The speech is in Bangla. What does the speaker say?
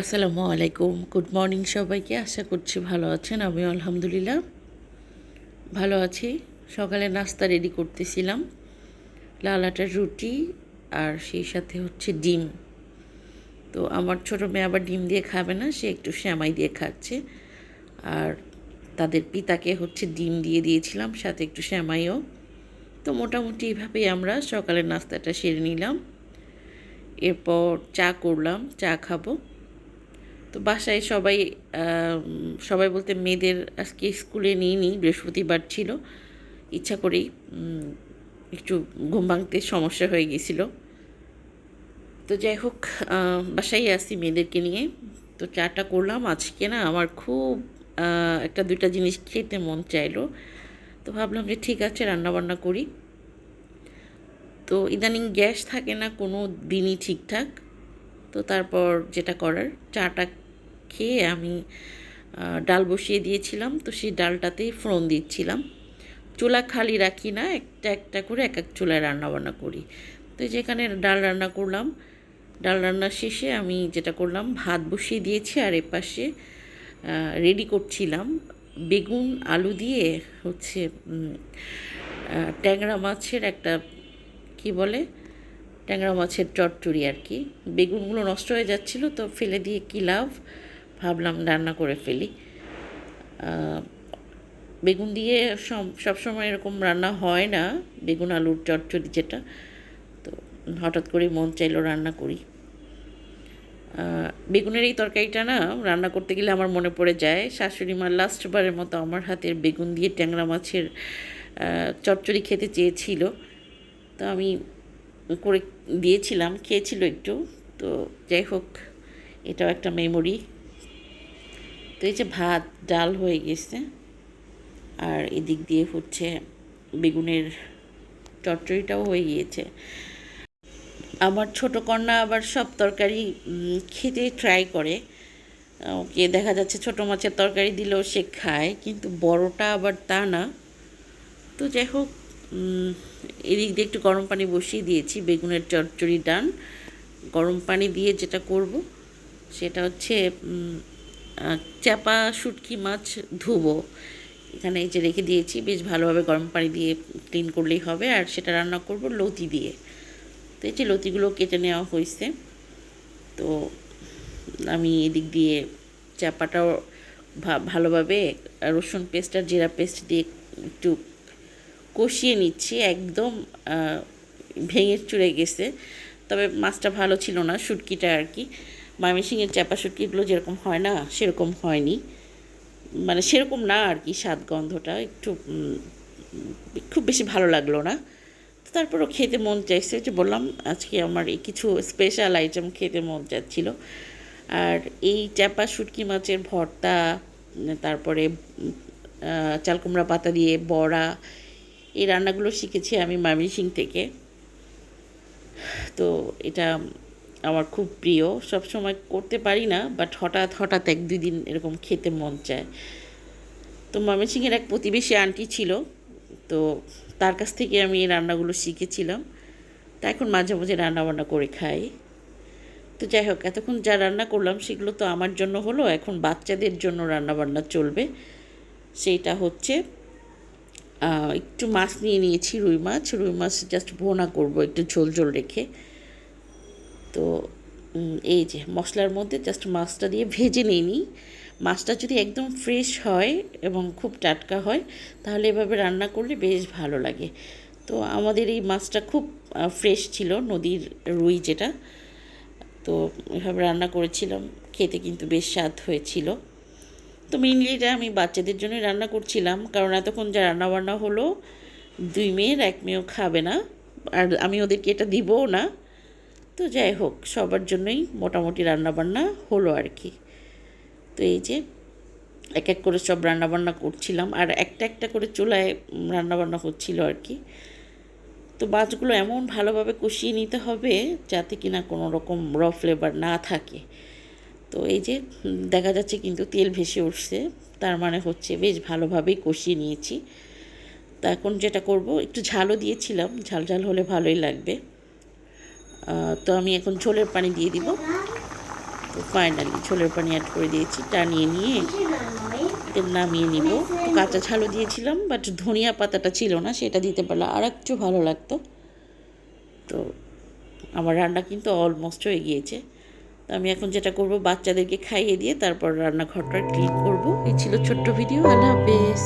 আসসালামু আলাইকুম। গুড মর্নিং সবাইকে। আশা করছি ভালো আছেন। আমি আলহামদুলিল্লাহ ভালো আছি। সকালে নাস্তা রেডি করতেছিলাম। লাল আটার রুটি আর সেই সাথে হচ্ছে ডিম। তো আমার ছোটো মেয়ে আবার ডিম দিয়ে খাবে না, সে একটু শ্যামাই দিয়ে খাচ্ছে। আর তাদের পিতাকে হচ্ছে ডিম দিয়ে দিয়েছিলাম, সাথে একটু শ্যামাইও তো মোটামুটি এইভাবেই আমরা সকালের নাস্তাটা সেরে নিলাম। এরপর চা করলাম, চা খাব। তো বাসায় সবাই সবাই বলতে মেয়েদের আজকে স্কুলে নিয়ে নিই, বৃহস্পতিবার ছিল। ইচ্ছা করেই একটু ঘুম ভাঙতে সমস্যা হয়ে গেছিল। তো যাই হোক বাসায় আসি মেয়েদেরকে নিয়ে। তো চাটা করলাম, আজকে না আমার খুব একটা দুইটা জিনিস খেতে মন চাইলো। তো ভাবলাম যে ঠিক আছে, রান্নাবান্না করি। তো ইদানিং গ্যাস থাকে না, কোনো দিনই ঠিকঠাক। তো তারপর যেটা করার, চাটা খেয়ে আমি ডাল বসিয়ে দিয়েছিলাম। তো সেই ডালটাতেই ফোড়ন দিচ্ছিলাম। চুলা খালি রাখি না, একটা একটা করে এক এক চুলায় রান্নাবান্না করি। তো যেখানে ডাল রান্না করলাম। ডাল রান্না শেষে আমি যেটা করলাম, ভাত বসিয়ে দিয়েছি আর এপাশে রেডি করছিলাম বেগুন, আলু দিয়ে হচ্ছে ট্যাংরা মাছের একটা, কি বলে, ট্যাংরা মাছের চটচড়ি আর কি। বেগুনগুলো নষ্ট হয়ে যাচ্ছিল, তো ফেলে দিয়ে কী লাভ? ভাবলাম রান্না করে ফেলি। বেগুন দিয়ে সব সবসময় এরকম রান্না হয় না, বেগুন, আলুর চটচড়ি যেটা। তো হঠাৎ করে মন চাইলো রান্না করি। বেগুনের এই তরকারিটা না, রান্না করতে গেলে আমার মনে পড়ে যায়, শাশুড়ি মা লাস্টবারের মতো আমার হাতের বেগুন দিয়ে ট্যাংরা মাছের চটচড়ি খেতে চেয়েছিল। তো আমি করে দিয়েছিলাম, খেয়েছিল একটু। তো যাই হোক, এটাও একটা মেমোরি এই যে ভাত, ডাল হয়ে গেছে। আর এদিক দিয়ে হচ্ছে বেগুনের চটচড়িটাও হয়ে গিয়েছে। আমার ছোট কন্যা আবার সব তরকারি খেতে ট্রাই করে। ওকে দেখা যাচ্ছে ছোট মাছের তরকারি দিলেও সে খায়, কিন্তু বড়টা আবার তা না। তো যাই হোক এদিক দিয়ে একটু গরম পানি বসিয়ে দিয়েছি, বেগুনের চচ্চড়ি ডান। গরম পানি দিয়ে যেটা করব, সেটা হচ্ছে চাপা শুটকি মাছ ধুবো। এখানে এই যে রেখে দিয়েছি, বেশ ভালোভাবে গরম পানি দিয়ে ক্লিন করলেই হবে। আর সেটা রান্না করব লতি দিয়ে। তো এই যে লতিগুলো কেটে নেওয়া হয়েছে, তো আমি এদিক দিয়ে চাপাটাও ভালোভাবে রসুন পেস্ট আর জিরা পেস্ট দিয়ে একটু কষিয়ে নিচ্ছি। একদম ভেঙে চুড়ে গেছে। তবে মাছটা ভালো ছিল না, শুটকিটা আর কি। ময়মনসিংহের চাপা শুটকিগুলো যেরকম হয় না, সেরকম হয়নি। মানে সেরকম না আর কি স্বাদ গন্ধটা, একটু খুব বেশি ভালো লাগল না। তারপরও খেতে মন চাইছে, যে বললাম আজকে আমার এই কিছু স্পেশাল আইটেম খেতে মন চাচ্ছিল। আর এই চাপা শুটকি মাছের ভর্তা, তারপরে চালকুমড়া পাতা দিয়ে বড়া, এই রান্নাগুলো শিখেছি আমি সিং থেকে। তো এটা আমার খুব প্রিয়। সব সময় করতে পারি না বাট হঠাৎ হঠাৎ এক দুই দিন এরকম খেতে মন চায়। তো ময়মনসিংহের এক প্রতিবেশী আন্টি ছিল, তো তার কাছ থেকে আমি এই রান্নাগুলো শিখেছিলাম। তা এখন মাঝে মাঝে রান্নাবান্না করে খাই। তো যাই হোক, এতক্ষণ যা রান্না করলাম সেগুলো তো আমার জন্য হলো, এখন বাচ্চাদের জন্য রান্নাবান্না চলবে। সেইটা হচ্ছে একটু মাছ নিয়ে নিয়েছি রুই মাছ। রুই মাছ জাস্ট ভোনা করব, একটু ঝোল ঝোল রেখে। তো এই যে মশলার মধ্যে জাস্ট মাছটা দিয়ে ভেজে নিই নিই। মাছটা যদি একদম ফ্রেশ হয় এবং খুব টাটকা হয়, তাহলে এভাবে রান্না করলে বেশ ভালো লাগে। তো আমাদের এই মাছটা খুব ফ্রেশ ছিল, নদীর রুই যেটা। তো এভাবে রান্না করেছিলাম, খেতে কিন্তু বেশ স্বাদ হয়েছিল। তো মেনলি এটা আমি বাচ্চাদের জন্যই রান্না করছিলাম, কারণ এতক্ষণ যা রান্না বান্না হলো, দুই মেয়ের, এক মেয়েও খাবে না। আর আমি ওদেরকে এটা দিবও না। তো যাই হোক, সবার জন্যই মোটামুটি রান্নাবান্না হলো আর কি। তো এই যে এক এক করে সব রান্নাবান্না করছিলাম আর একটা একটা করে চুলায় রান্নাবান্না হচ্ছিল আর কি। তো মাছগুলো এমন ভালোভাবে কষিয়ে নিতে হবে যাতে কিনা কোনো রকম র ফ্লেভার না থাকে। তো এই যে দেখা যাচ্ছে কিন্তু তেল ভেসে উঠছে, তার মানে হচ্ছে বেশ ভালোভাবেই কষিয়ে নিয়েছি। তা এখন যেটা করব, একটু ঝালও দিয়েছিলাম, ঝাল ঝাল হলে ভালোই লাগবে। তো আমি এখন ঝোলের পানি দিয়ে দিব। তো ফাইনালি ছোলের পানি অ্যাড করে দিয়েছি, টানিয়ে নিয়ে নামিয়ে নিব। কাঁচা ঝালও দিয়েছিলাম বাট ধনিয়া পাতাটা ছিল না, সেটা দিতে পারলে আর একটু ভালো লাগতো। তো আমার রান্না কিন্তু অলমোস্ট হয়ে গিয়েছে। তো আমি এখন যেটা করব, বাচ্চাদেরকে খাইয়ে দিয়ে তারপর রান্নাঘরটা ক্লিক করব। এই ছিল ছোট্ট ভিডিও আল্লাহ হাফেজ।